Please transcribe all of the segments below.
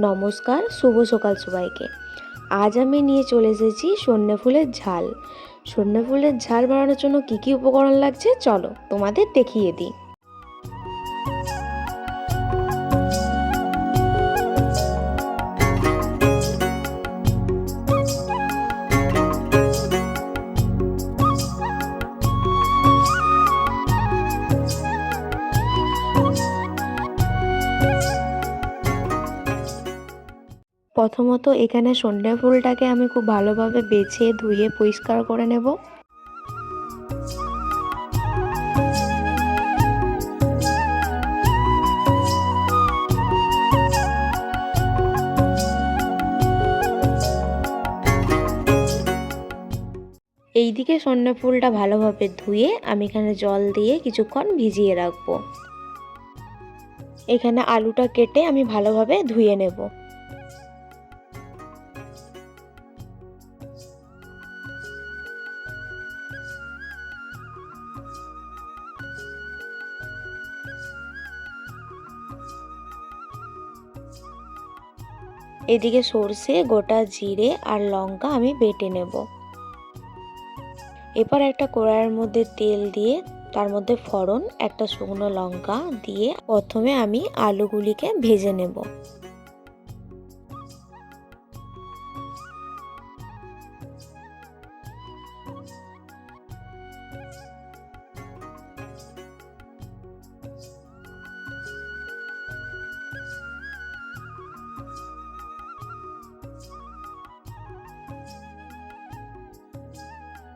নমস্কার, শুভ সকাল সবাইকে। আজ আমি নিয়ে চলে এসেছি সন্ধ্যে ফুলের ঝাল। সন্ধ্যে ফুলের ঝাল বানানোর জন্য কী কী উপকরণ লাগছে? চলো তোমাদের দেখিয়ে দিই। প্রথমত এখানে সন্ধ্যে ফুলটাকে আমি খুব ভালোভাবে বেছে ধুয়ে পরিষ্কার করে নেব। এইদিকে সন্ধ্যে ফুলটা ভালোভাবে ধুয়ে আমি এখানে জল দিয়ে কিছুক্ষণ ভিজিয়ে রাখব। এখানে আলুটা কেটে আমি ভালোভাবে ধুয়ে নেব। এদিকে সর্ষে, গোটা জিরে আর লঙ্কা আমি বেটে নেব। এরপর একটা কড়াইয়ের মধ্যে তেল দিয়ে, তার মধ্যে ফড়ন, একটা শুকনো লঙ্কা দিয়ে প্রথমে আমি আলুগুলিকে ভেজে নেব।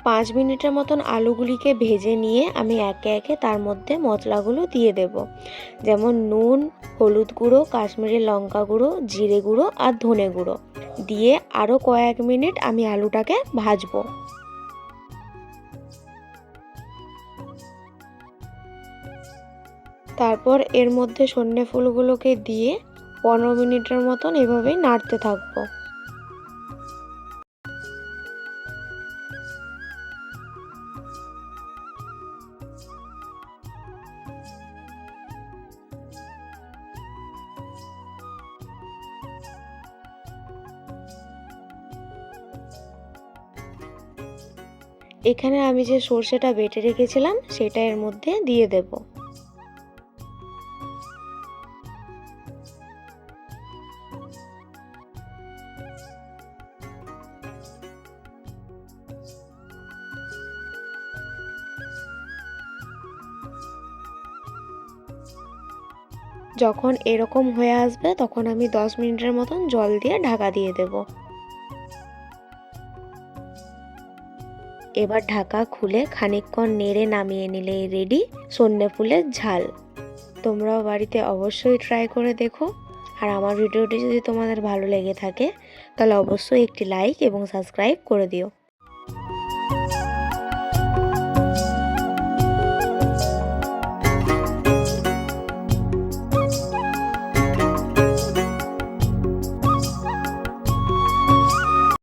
পাঁচ মিনিটের মতন আলুগুলিকে ভেজে নিয়ে আমি একে একে তার মধ্যে মশলাগুলো দিয়ে দেব। যেমন নুন, হলুদ গুঁড়ো, কাশ্মীরি লঙ্কা গুঁড়ো, জিরে গুঁড়ো আর ধনে গুঁড়ো। দিয়ে আরও কয়েক মিনিট আমি আলুটাকে ভাজবো। তারপর এর মধ্যে সন্ধ্যে ফুলগুলোকে দিয়ে পনেরো মিনিটের মতন এভাবেই নাড়তে থাকব। এখানে আমি যে সর্ষেটা বেটে রেখেছিলাম, সেটা এর মধ্যে দিয়ে দেব। যখন এরকম হয়ে আসবে, তখন আমি দশ মিনিটের মতন জল দিয়ে ঢাকা দিয়ে দেবো। এবার ঢাকা খুলে খানিকক্ষণ নেড়ে নামিয়ে নিলে রেডি সন্ধ্যে ফুলের ঝাল। তোমরাও বাড়িতে অবশ্যই ট্রাই করে দেখো। আর আমার ভিডিওটি যদি তোমাদের ভালো লেগে থাকে, তাহলে অবশ্যই একটি লাইক এবং সাবস্ক্রাইব করে দিও।